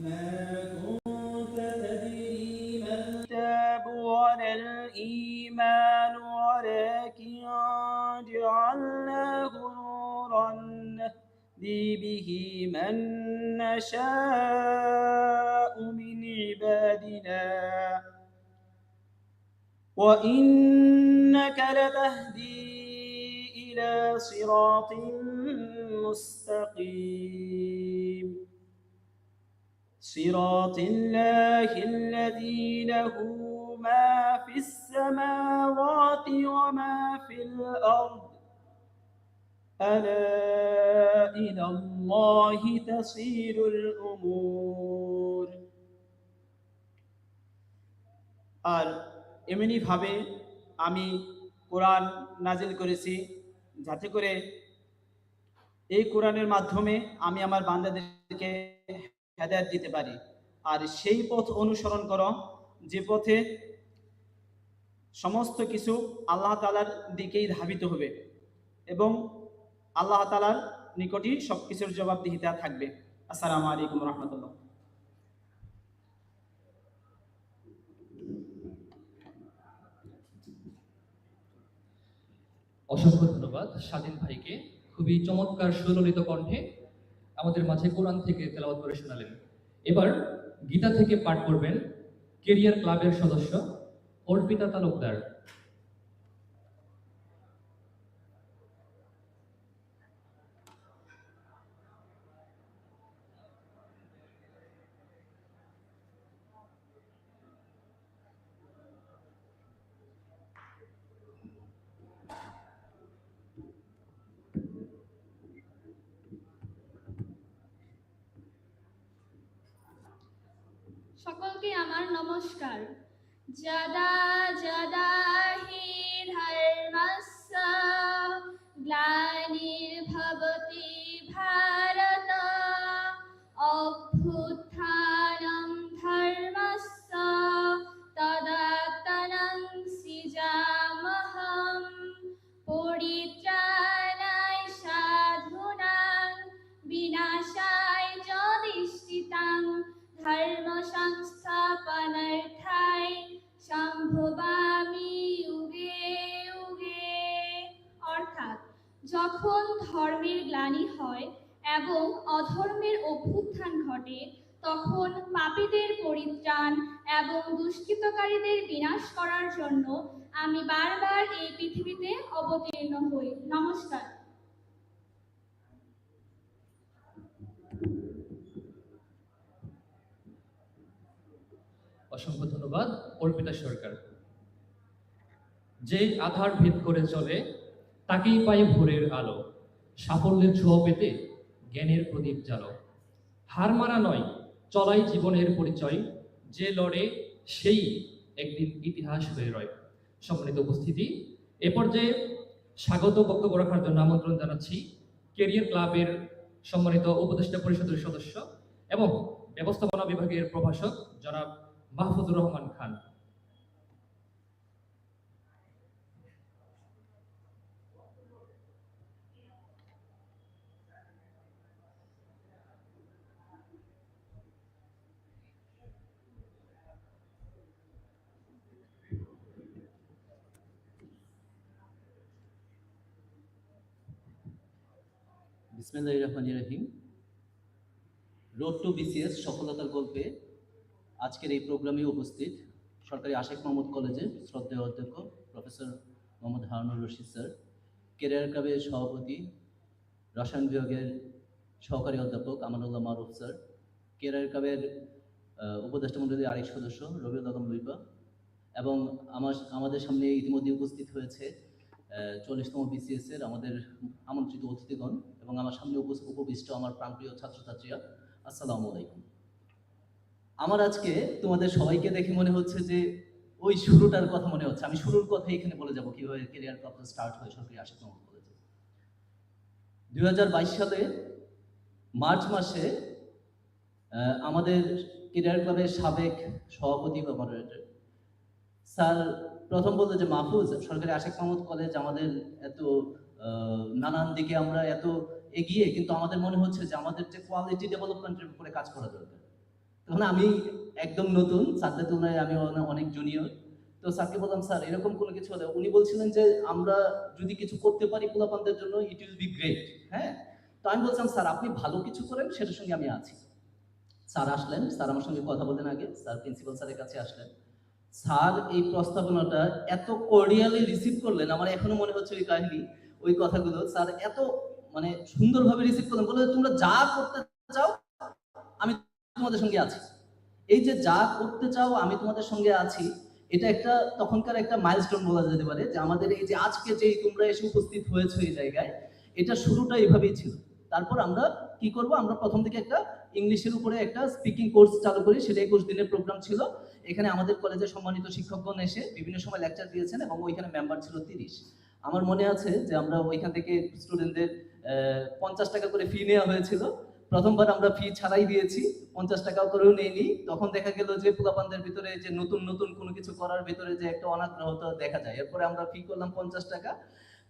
ما كنت تدري ما الكتاب ولا الإيمان ولكن جعلناه نورا نهدي به من نشاء من عبادنا. وإنك لتهدي إلى صراط مستقيم. صراط الله الذي له ما في السماوات وما في الأرض ألا إلى الله تصير الأمور আর এমনিভাবে আমি কোরআন নাজিল করেছি যাতে করে এই কোরআনের মাধ্যমে আমি আমার বান্দাদেরকে হেদায়ত দিতে পারি। আর সেই পথ অনুসরণ করো, যে পথে সমস্ত কিছু আল্লাহ তালার দিকেই ধাবিত হবে এবং আল্লাহ তালার নিকটই সব কিছুর জবাবদিহিতা থাকবে। আসসালামু আলাইকুম রহমতুল্লাহ। অসংখ্য ধন্যবাদ স্বাধীন ভাইকে। খুবই চমৎকার সুললিত কণ্ঠে আমাদের মাঝে কোরআন থেকে তেলাওয়াত করে শোনালেন। এবার গীতা থেকে পাঠ করবেন কেরিয়ার ক্লাবের সদস্য অর্পিতা তালুকদার। সকলকে আমার নমস্কার। যদা যদা হি ধর্মস্য গ্লানির্ভবতি ভারত যখন ধর্মের গ্লানি হয় এবং অধর্মের অভ্যুত্থান ঘটে, তখন পাপীদের পরিত্রাণ এবং দুষ্কৃতকারীদের বিনাশ করার জন্য আমি বারবার এই পৃথিবীতে অবতীর্ণ হই। নমস্কার। অসংখ্য ধন্যবাদ, অর্পিতা সরকার। যে আধার ভেদ করে চলে তাকেই পায় ভোরের আলো। সাফল্যের ছোঁয়া পেতে জ্ঞানের প্রদীপ জ্বালো। হার মারা নয়, চলাই জীবনের পরিচয়। যে লড়ে, সেই একদিন ইতিহাস হয়ে রয়। সম্মানিত উপস্থিতি, এ পর্যায়ে স্বাগত বক্তব্য রাখার জন্য আমন্ত্রণ জানাচ্ছি কেরিয়ার ক্লাবের সম্মানিত উপদেষ্টা পরিষদের সদস্য এবং ব্যবস্থাপনা বিভাগের প্রভাষক জনাব মাহফুজুর রহমান খান। বিসমিল্লাহ রহমান রহিম। রোড টু বিসিএস সফলতার গল্পে আজকের এই প্রোগ্রামে উপস্থিত সরকারি আশেখ মোহাম্মদ কলেজের শ্রদ্ধেয় অধ্যক্ষ professor Mohammad Harunur Rashid sir, career ক্লাবের সভাপতি রসায়ন বিভাগের সহকারী অধ্যাপক আমানুল্লাহ মারুফ স্যার, কেরিয়ার ক্লাবের উপদেষ্টা মণ্ডলীর আরেক সদস্য রবিউল আলম লুইপা এবং আমার, আমাদের সামনে ইতিমধ্যে উপস্থিত হয়েছে চল্লিশতম বিসিএস এর আমাদের আমন্ত্রিত অতিথিগণ। এবং আমার সামনে উপবিষ্ট আমার প্রাণপ্রিয় ছাত্রছাত্রীরা, আসসালামু আলাইকুম। আমার আজকে তোমাদের সবাইকে দেখে মনে হচ্ছে যে ওই শুরুটার কথা মনে হচ্ছে। আমি শুরুর কথা এখানে বলে যাব, কীভাবে কেরিয়ার ক্লাবটা স্টার্ট হয়, সরকারি আশিতম কলেজে দুই সালে মার্চ মাসে আমাদের কেরিয়ার ক্লাবের সাবেক সভাপতি বা মডারেটর স্যার প্রথম বলতো যে মাহফুজ, সরকারি আশেক মাহমুদ কলেজ আমাদের এত নানান দিকে আমরা এত এগিয়ে, কিন্তু আমাদের মনে হচ্ছে যে আমাদের যে কোয়ালিটি ডেভেলপমেন্টের উপরে কাজ করা দরকার। তখন আমি একদম নতুন স্যারদের তুলনায় আমি অনে- অনেক জুনিয়র তো স্যারকে বললাম, স্যার, এরকম কোনো কিছু হলে উনি বলছিলেন যে, আমরা যদি কিছু করতে পারি পোলাপানদের জন্য ইট উইল বি গ্রেট হ্যাঁ? তো আমি বলছিলাম, স্যার, আপনি ভালো কিছু করেন, সেটার সঙ্গে আমি আছি। স্যার আসলেন, স্যার আমার সঙ্গে কথা বলেন আগে, স্যার প্রিন্সিপাল স্যারের কাছে আসলেন। স্যার, এই প্রস্তাবনাটা এত কর্ডিয়ালি রিসিভ করলেন, আমার এখনও মনে হচ্ছে ওই কাহিনী, ওই কথাগুলো। স্যার, এত মানে সুন্দরভাবে রিসিভ করলেন বলে তোমরা যা করতে চাও, আমি তোমাদের সঙ্গে আছি। এই যে, যা করতে চাও, আমি তোমাদের সঙ্গে আছি, এটা একটা তখনকার একটা মাইলস্টোন বলা যেতে পারে যে, আমাদের এই যে, আজকে যে তোমরা এসে উপস্থিত হয়েছো এই জায়গায়, এটা শুরুটা এইভাবেই ছিল। তারপর আমরা কি করব, আমরা প্রথম থেকে একটা ইংলিশের উপরে একটা স্পিকিং কোর্স চালু করি। সেটা একুশ দিনের প্রোগ্রাম ছিল। এখানে আমাদের কলেজের সম্মানিত শিক্ষকগণ এসে বিভিন্ন সময় লেকচার দিয়েছেন এবং ওইখানে মেম্বার ছিল তিরিশ। আমার মনে আছে যে, আমরা ওইখান থেকে স্টুডেন্টদের পঞ্চাশ টাকা করে ফি নেওয়া হয়েছিল। প্রথমবার আমরা ফি ছাড়াই দিয়েছি, পঞ্চাশ টাকা করেও নেইনি। তখন দেখা গেল যে পোলাপানদের ভিতরে যে নতুন নতুন কোনো কিছু করার ভিতরে যে একটা অনাগ্রহতা দেখা যায়। এরপরে আমরা ফি করলাম পঞ্চাশ টাকা।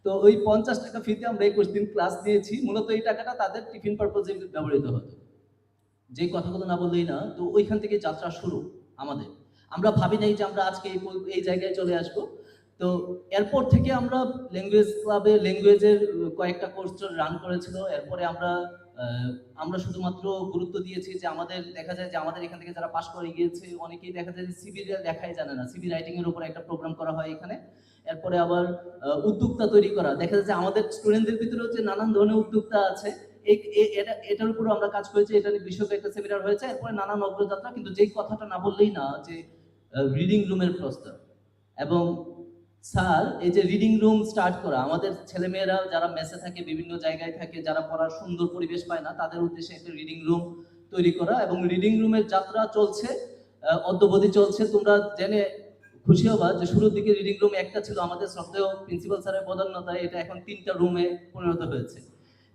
তো ওই পঞ্চাশ টাকা ফিতে আমরা একুশ দিন ক্লাস দিয়েছি। মূলত এই টাকাটা তাদের টিফিন পারপোজে ব্যবহৃত হতো। যে কথাগুলো না বললেই না, তো ওইখান থেকে যাত্রা শুরু আমাদের। আমরা ভাবি নাই যে আমরা আজকে এই এই জায়গায় চলে আসব। তো এরপর থেকে আমরা ল্যাঙ্গুয়েজ ক্লাবে ল্যাঙ্গুয়েজের কয়েকটা কোর্স রান করেছিল। এরপরে আমরা আমরা শুধুমাত্র গুরুত্ব দিয়েছি যে আমাদের দেখা যায় যে আমাদের এখান থেকে যারা পাশ করে গিয়েছে, অনেকেই দেখা যায় যে সিবি দেখাই জানে না। সিবি রাইটিং এর উপর একটা প্রোগ্রাম করা হয় এখানে। এরপরে আবার উদ্যোক্তা তৈরি করা। দেখা যায় যে আমাদের স্টুডেন্টদের ভিতরেও যে নানান ধরনের উদ্যোক্তা আছে এটা, এটার উপর আমরা কাজ করেছি। এটা নিয়ে বিষয়ক একটা সেমিনার হয়েছে। এরপরে নানান অগ্রযাত্রা, কিন্তু যেই কথাটা না বললেই না, যে রিডিং রুমের প্রস্তাব এবং স্যার, এই যে রিডিং রুম স্টার্ট করা, আমাদের ছেলেমেয়েরা যারা মেসে থাকে, বিভিন্ন জায়গায় থাকে, যারা পড়ার সুন্দর পরিবেশ পায় না, তাদের উদ্দেশ্যে একটা রিডিং রুম তৈরি করা এবং রিডিং রুমের যাত্রা চলছে অদ্যবধি চলছে। তোমরা জেনে খুশি হবা যে শুরুর দিকে রিডিং রুম একটা ছিল, আমাদের শ্রদ্ধেয় প্রিন্সিপাল স্যারের বদান্যতায় এটা এখন তিনটা রুমে পরিণত হয়েছে।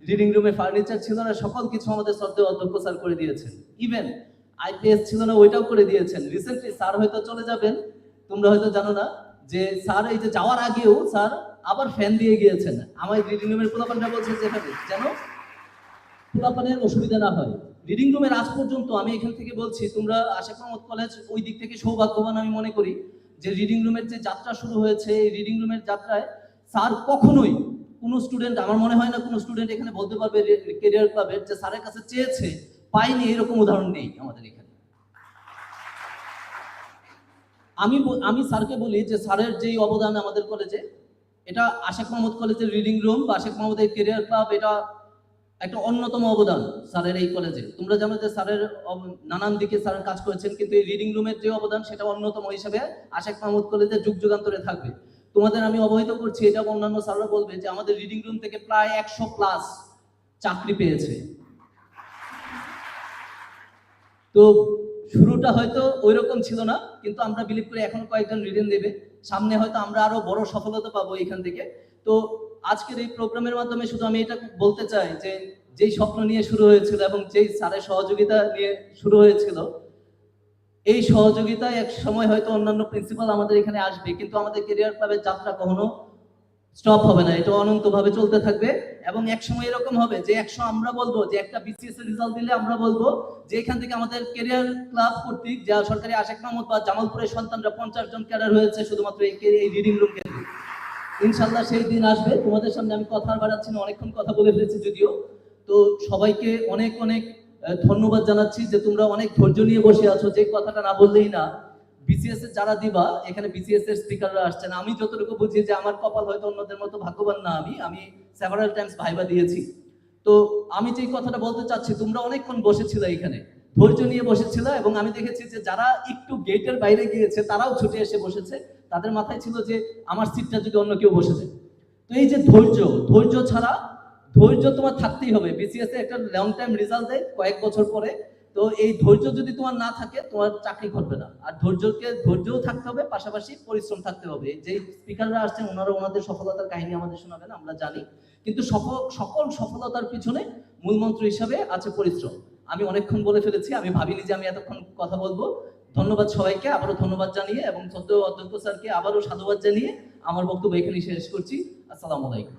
রিডিং রুমে ফার্নিচার ছিল না, সকল কিছু আমাদের শ্রদ্ধেয় অধ্যক্ষ স্যার করে দিয়েছেন। ইভেন আইপিএস ছিল না, ওইটাও করে দিয়েছেন। রিসেন্টলি স্যার হয়তো চলে যাবেন, তোমরা হয়তো জানো না যে স্যার, এই যে যাওয়ার আগেও স্যার আবার ফ্যান দিয়ে গিয়েছেন। আমার রিডিং রুমের পোলাপানরা বলছে যেখানে যেন পোলাপানের অসুবিধা না হয়। রিডিং রুমের আজ পর্যন্ত আমি এখান থেকে বলছি, তোমরা আশাক মোহাম্মদ কলেজ ওই দিক থেকে সৌভাগ্যবান আমি মনে করি যে রিডিং রুমের যে যাত্রা শুরু হয়েছে, এই রিডিং রুমের যাত্রায় স্যার কখনোই কোনো স্টুডেন্ট আমার মনে হয় না কোনো স্টুডেন্ট এখানে বলতে পারবে কেরিয়ার ক্লাবের যে স্যারের কাছে চেয়েছে পাইনি এরকম উদাহরণ নেই আমাদের এখানে। আমি আমি স্যারকে বলি যে স্যারের যেই অবদান আমাদের কলেজে, এটা আশেক মোহাম্মদ কলেজের রিডিং রুম বা আশেক মোহাম্মদের কেরিয়ার ক্লাব এটা একটা অন্যতম অবদান স্যারের এই কলেজে। তোমরা জানো যে স্যারের নানান দিকে স্যারের কাজ করেছেন, কিন্তু এই রিডিং রুমের যে অবদান, সেটা অন্যতম হিসেবে আশেক মাহমুদ কলেজে যুগ যুগান্তরে থাকবে। তোমাদের আমি অবহিত করছি, এটা অন্যান্য স্যাররা বলবে যে আমাদের রিডিং রুম থেকে প্রায় একশো প্লাস চাকরি পেয়েছে। তো শুরুটা হয়তো ওই রকম ছিল না, কিন্তু আমরা বিলিভ করি এখন কয়েকজন রিডিং দেবে। সামনে হয়তো আমরা আরও বড় সফলতা পাবো এখান থেকে। তো আজকের এই প্রোগ্রামের মাধ্যমে শুধু আমি এটা বলতে চাই যে, যেই স্বপ্ন নিয়ে শুরু হয়েছিল এবং যেই স্যারের সহযোগিতা নিয়ে শুরু হয়েছিল, এই সহযোগিতায় এক সময় হয়তো অন্যান্য প্রিন্সিপাল আমাদের এখানে আসবে, কিন্তু আমাদের কেরিয়ার ক্লাবের যাত্রা কখনো স্টপ হবে না, এটা অনন্তভাবে চলতে থাকবে। এবং এক সময় এরকম হবে যে একশো আমরা বলব, যে একটা বিসিএস এর রেজাল্ট দিলে আমরা বলব যে এখান থেকে আমাদের কেরিয়ার ক্লাব কর্তৃক যা সরকারি আশেক মাহমুদ বা জামালপুরের সন্তানরা পঞ্চাশ জন ক্যাডার হয়েছে শুধুমাত্র এই এই রিডিং রুম কেন্দ্রে ইনশাল্লাহ সেই দিন আসবে। তোমাদের সামনে আমি কথা বাড়াচ্ছি না, অনেকক্ষণ কথা বলে ফেলেছি যদিও। তো সবাইকে অনেক অনেক ধন্যবাদ জানাচ্ছি যে তোমরা অনেক ধৈর্য নিয়ে বসে আছো, যে কথাটা না বললেই না। বিসিএস এর যারা দিবা, এখানে বিসিএস এর স্পিকাররা আসছেন। আমি যতটুকু বুঝি যে আমার কপাল হয়তো অন্যদের মতো ভাগ্যবান না আমি আমি সেভারাল টাইমস ভাইবা দিয়েছি। তো আমি যে কথাটা বলতে চাচ্ছি, তোমরা অনেকক্ষণ বসেছিল এখানে। ধৈর্য নিয়ে বসেছিল এবং আমি দেখেছি যে যারা একটু গেটের বাইরে গিয়েছে, তারাও ছুটে এসে বসেছে। তাদের মাথায় ছিল যে আমার সিটটা যদি অন্য কেউ বসে তো এই যে ধৈর্য ধৈর্য ছাড়া, ধৈর্য তোমার থাকতেই হবে। বিসিএস এ একটা লং টাইম রেজাল্ট দেয় কয়েক বছর পরে। তো এই ধৈর্য যদি তোমার না থাকে, তোমার চাকরি ঘটবে না। আর ধৈর্যকে, ধৈর্যও থাকতে হবে, পাশাপাশি পরিশ্রম থাকতে হবে। যে স্পিকাররা আসছেন ওনারা ওনাদের সফলতার কাহিনী আমাদের শোনাবেন, আমরা জানি। কিন্তু সফল, সকল সফলতার পিছনে মূলমন্ত্র হিসাবে আছে পরিশ্রম। আমি অনেকক্ষণ বলে ফেলেছি, আমি ভাবিনি যে আমি এতক্ষণ কথা বলব। ধন্যবাদ সবাইকে, আবারও ধন্যবাদ জানিয়ে এবং সদ্য অধ্যক্ষ স্যারকে আবারও সাধুবাদ জানিয়ে আমার বক্তব্য এখানেই শেষ করছি। আসসালামু আলাইকুম।